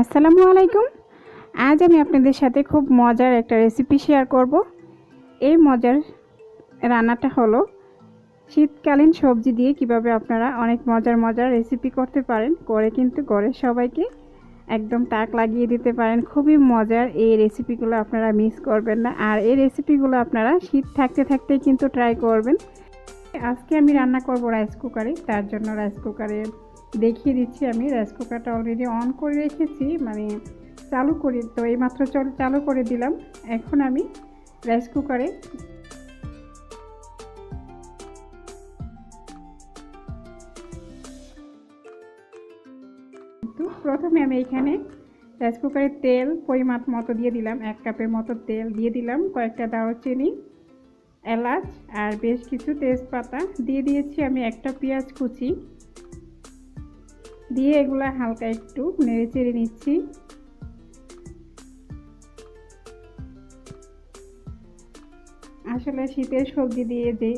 আসসালামু আলাইকুম। আজ আমি আপনাদের সাথে খুব মজার একটা রেসিপি শেয়ার করব। এই মজার রান্নাটা হলো শীতকালীন সবজি দিয়ে কীভাবে আপনারা অনেক মজার মজার রেসিপি করতে পারেন, করে কিন্তু ঘরের সবাইকে একদম তাক লাগিয়ে দিতে পারেন। খুবই মজার এই রেসিপিগুলো আপনারা মিস করবেন না। আর এই রেসিপিগুলো আপনারা শীত থাকতে থাকতেই কিন্তু ট্রাই করবেন। আজকে আমি রান্না করব রাইস কুকারে তার জন্য রাইস কুকারে দেখিয়ে দিচ্ছি আমি রাইস কুকারটা অলরেডি অন করে রেখেছি মানে চালু করে, তো এইমাত্র চল, চালু করে দিলাম। এখন আমি রাইস কুকারে তো প্রথমে আমি এখানে রাইস কুকারে তেল পরিমাপ মতো দিয়ে দিলাম, এক কাপের মতো তেল দিয়ে দিলাম, কয়েকটা দারুচিনি, এলাচ, আর বেশ কিছু তেজপাতা। দিয়ে দিয়েছি আমি একটা পেঁয়াজ কুচি। দিয়ে এগুলো হালকা একটু নেড়ে চেড়ে নিচ্ছি। আসলে শীতের সবজি দিয়ে যে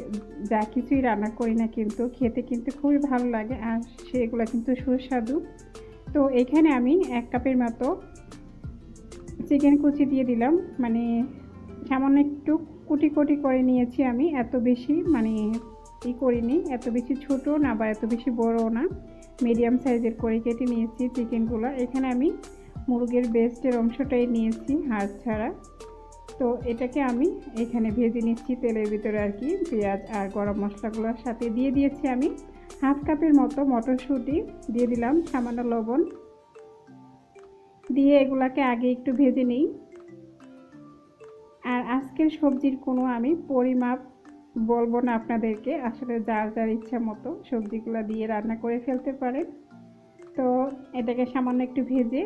যা কিছুই রান্না করি না কিন্তু খেতে কিন্তু খুবই ভালো লাগে আর সেগুলো কিন্তু সুস্বাদু। তো এখানে আমি এক কাপের মতো চিকেন কুচি দিয়ে দিলাম। মানে সামান্য একটু কুটি কুটি করে নিয়েছি আমি, এত বেশি মানে ই করিনি, এত বেশি ছোট না বা এত বেশি বড় না। মিডিয়াম সাইজের করে কেটে নিয়েছি চিকেনগুলো। এখানে আমি মুরগের বেস্টের অংশটাই নিয়েছি হাড় ছাড়া। তো এটাকে আমি এখানে ভেজে নিচ্ছি তেলের ভিতরে আর কি, পেঁয়াজ আর গরম মশলাগুলোর সাথে। দিয়ে দিয়েছি আমি হাফ কাপের মতো মটরশুঁটি, দিয়ে দিলাম সামান্য লবণ। দিয়ে এগুলাকে আগে একটু ভেজে নিই। আর আজকের সবজির কোনো আমি পরিমাপ বলব না আপনাদেরকে, আসলে যার যার ইচ্ছা মতো সবজিগুলো দিয়ে রান্না করে ফেলতে পারেন তো এটাকে সামান্য একটু ভেজে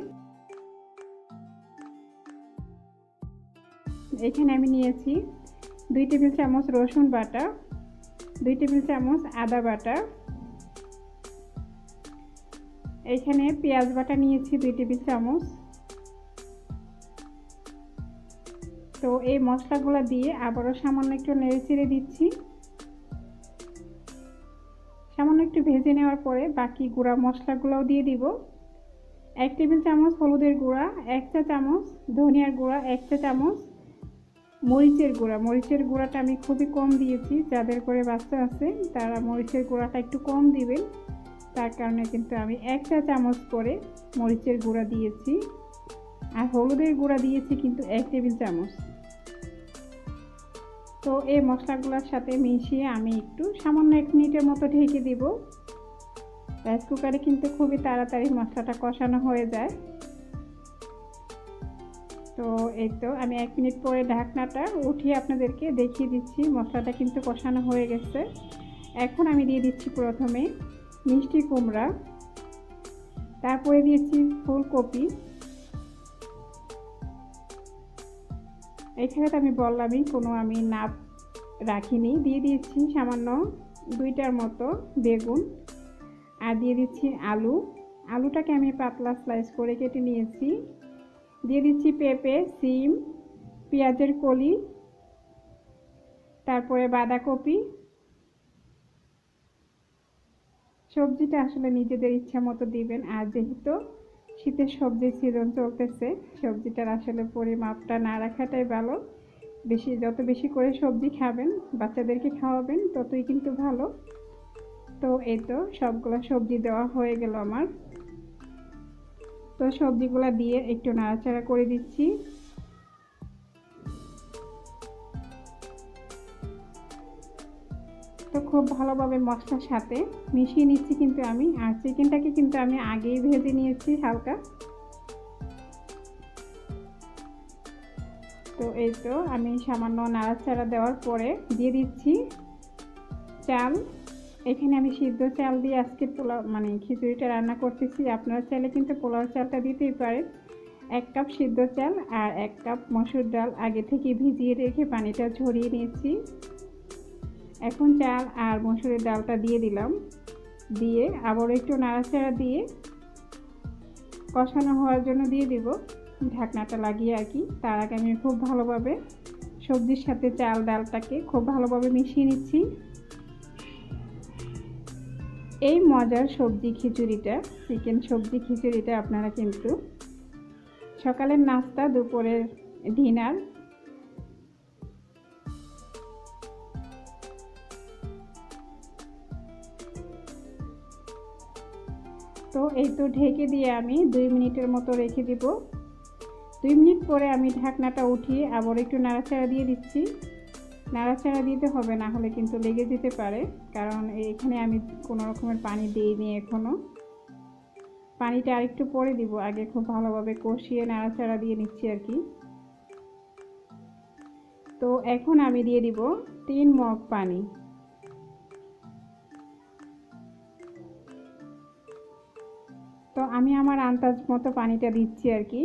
এখানে আমি নিয়েছি দুই টেবিল চামচ রসুন বাটা, দুই টেবিল চামচ আদা বাটা। এখানে পেঁয়াজ বাটা নিয়েছি দুই টেবিল চামচ। তো এই মশলাগুলো দিয়ে আবারও সামান্য একটু নেড়ে চেড়ে দিচ্ছি। সামান্য একটু ভেজে নেওয়ার পরে বাকি গুঁড়া মশলাগুলোও দিয়ে দিব। এক টেবিল চামচ হলুদের গুঁড়া, এক চা চামচ ধনিয়ার গুঁড়া, এক চা চামচ মরিচের গুঁড়া। মরিচের গুঁড়াটা আমি খুবই কম দিয়েছি, যাদের করে বাচ্চা আছে তারা মরিচের গুঁড়াটা একটু কম দিবেন। তার কারণে কিন্তু আমি এক চা চামচ করে মরিচের গুঁড়া দিয়েছি। আর হলুদের গুঁড়া দিয়েছি কিন্তু এক টেবিল চামচ। তো এই মশলাগুলোর সাথে মিশিয়ে আমি একটু সামান্য এক মিনিটের মতো ঢেকে দিব। রাইস কুকারে কিন্তু খুবই তাড়াতাড়ি মশলাটা কষানো হয়ে যায়। তো এই তো আমি এক মিনিট পরে ঢাকনাটা উঠিয়ে আপনাদেরকে দেখিয়ে দিচ্ছি, মশলাটা কিন্তু কষানো হয়ে গেছে। এখন আমি দিয়ে দিচ্ছি প্রথমে মিষ্টি কুমড়া। তারপরে দিয়েছি ফুলকপি। এখানে তো আমি বললামই, কোনো আমি নাপ রাখিনি। দিয়ে দিয়েছি সামান্য দুইটার মতো বেগুন আর দিয়ে দিচ্ছি আলু। আলুটাকে আমি পাতলা স্লাইস করে কেটে নিয়েছি। দিয়ে দিচ্ছি পেঁপে, সিম, পেঁয়াজের কলি, তারপরে বাঁধাকপি। সবজিটা আসলে নিজেদের ইচ্ছা মতো দিবেন। আর যেহেতু শীতের সবজি সিজন চলতেছে। সবজিটার আসলে পরিমাপটা না রাখাটাই ভালো। বেশি, যত বেশি করে সবজি খাবেন, বাচ্চাদেরকে খাওয়াবেন, ততই কিন্তু ভালো। তো এই তো সবগুলো সবজি দেওয়া হয়ে গেল আমার। তো সবজিগুলো দিয়ে একটু নাড়াচাড়া করে দিচ্ছি। তো খুব ভালোভাবে মশলার সাথে মিশিয়ে নিচ্ছি কিন্তু আমি। আর চিকেনটাকে কিন্তু আমি আগেই ভেজে নিয়েছি হালকা। তো এই তো আমি সামান্য নাড়াচাড়া দেওয়ার পরে দিয়ে দিচ্ছি চাল। এখানে আমি সিদ্ধ চাল দিয়ে আজকে পোলাও মানে খিচুড়িটা রান্না করতেছি। আপনারা চাইলে কিন্তু পোলাও চালটা দিতেই পারেন। এক কাপ সিদ্ধ চাল আর এক কাপ মসুর ডাল আগে থেকে ভিজিয়ে রেখে পানিটা ঝরিয়ে নিয়েছি। এখন চাল আর মসুরের ডালটা দিয়ে দিলাম। দিয়ে আবার একটু নাড়াচাড়া দিয়ে কষানো হওয়ার জন্য দিয়ে দিব। ঢাকনাটা লাগিয়ে আর কি। তার আগে আমি খুব ভালোভাবে সবজির সাথে চাল ডালটাকে খুব ভালোভাবে মিশিয়ে নিচ্ছি। এই মজার সবজি খিচুড়িটা, চিকেন সবজি খিচুড়িটা আপনারা কিন্তু সকালের নাস্তা, দুপুরের ডিনার তো এই তো ঢেকে দিয়ে আমি দুই মিনিটের মতো রেখে দিব। দুই মিনিট পরে আমি ঢাকনাটা উঠিয়ে আবার একটু নাড়াচাড়া দিয়ে দিচ্ছি। নাড়াচাড়া দিতে হবে, না হলে কিন্তু লেগে যেতে পারে, কারণ এখানে আমি কোনো রকমের পানি দিইনি এখনও পানিটা আরেকটু পরে দিব, আগে খুব ভালোভাবে কষিয়ে নাড়াচাড়া দিয়ে নিচ্ছি আর কি। তো এখন আমি দিয়ে দিব তিন মগ পানি। আমি আমার আন্দাজ মতো পানিটা দিচ্ছি আর কি।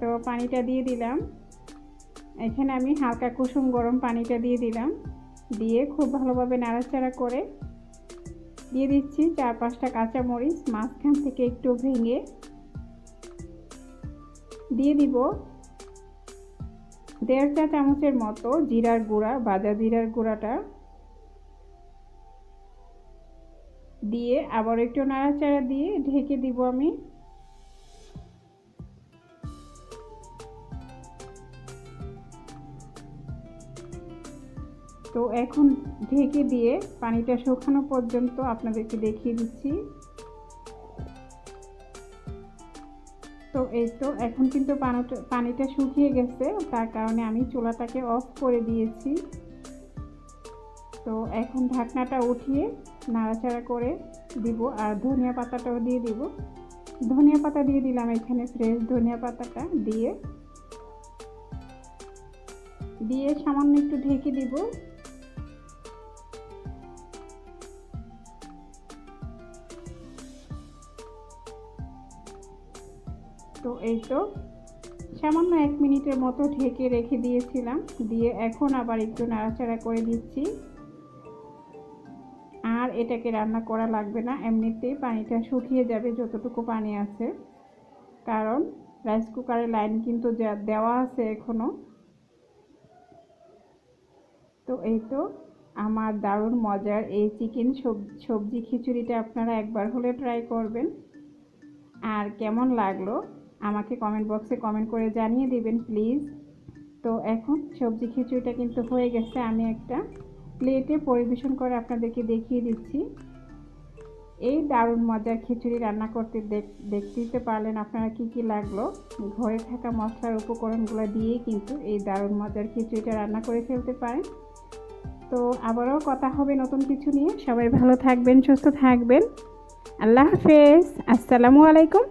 তো পানিটা দিয়ে দিলাম। এখানে আমি হালকা কুসুম গরম পানিটা দিয়ে দিলাম। দিয়ে খুব ভালোভাবে নাড়াচাড়া করে দিয়ে দিচ্ছি চার পাঁচটা কাঁচামরিচ মাঝখান থেকে একটু ভেঙে। দিয়ে দিব দেড় চা চামচের মতো জিরার গুঁড়া, বাজা জিরার গুঁড়াটা। দিয়ে আবার একটু নাড়াচাড়া দিয়ে ঢেকে দিব আমি। তো এখন ঢেকে দিয়ে পানিটা শুকানো পর্যন্ত আপনাদেরকে দেখিয়ে দিচ্ছি। তো এই তো এখন কিন্তু পানিটা পানিটা শুকিয়ে গেছে, তার কারণে আমি চুলাটাকে অফ করে দিয়েছি। তো এখন ঢাকনাটা উঠিয়ে নাড়াচাড়া করে দিব, আর ধনিয়া পাতাটাও দিয়ে দিব। ধনিয়া পাতা দিয়ে দিলাম এখানে ফ্রেশ ধনিয়া পাতাটা দিয়ে। দিয়ে সামান্য একটু ঢেকে দিব। তো এই তো, সামান্য এক মিনিটের মতো ঢেকে রেখে দিয়েছিলাম। দিয়ে এখন আবার একটু নাড়াচাড়া করে দিচ্ছি। আর এটাকে রান্না করা লাগবে না। এমনিতেই পানিটা শুকিয়ে যাবে যতটুকু পানি আছে। কারণ রাইস কুকারের লাইন কিন্তু দেওয়া আছে এখনও তো এই তো আমার দারুণ মজার এই চিকেন সবজি খিচুড়িটা আপনারা একবার হলে ট্রাই করবেন। আর কেমন লাগল আমাকে কমেন্ট বক্সে কমেন্ট করে জানিয়ে দিবেন প্লিজ তো এখন সবজি খিচুড়িটা কিন্তু হয়ে গেছে। আমি একটা প্লেটে পরিবেশন করে আপনাদেরকে দেখিয়ে দিচ্ছি। এই দারুণ মজার খিচুড়ি রান্না করতে দেখতে পারলেন আপনারা কি কি লাগল। ঘরে থাকা মশলার উপকরণগুলো দিয়ে কিন্তু এই দারুণ মজার খিচুড়িটা রান্না করে ফেলতে পারেন। তো আবারও কথা হবে নতুন কিছু নিয়ে। সবাই ভালো থাকবেন, সুস্থ থাকবেন। আল্লাহ হাফেজ। আসসালামু আলাইকুম।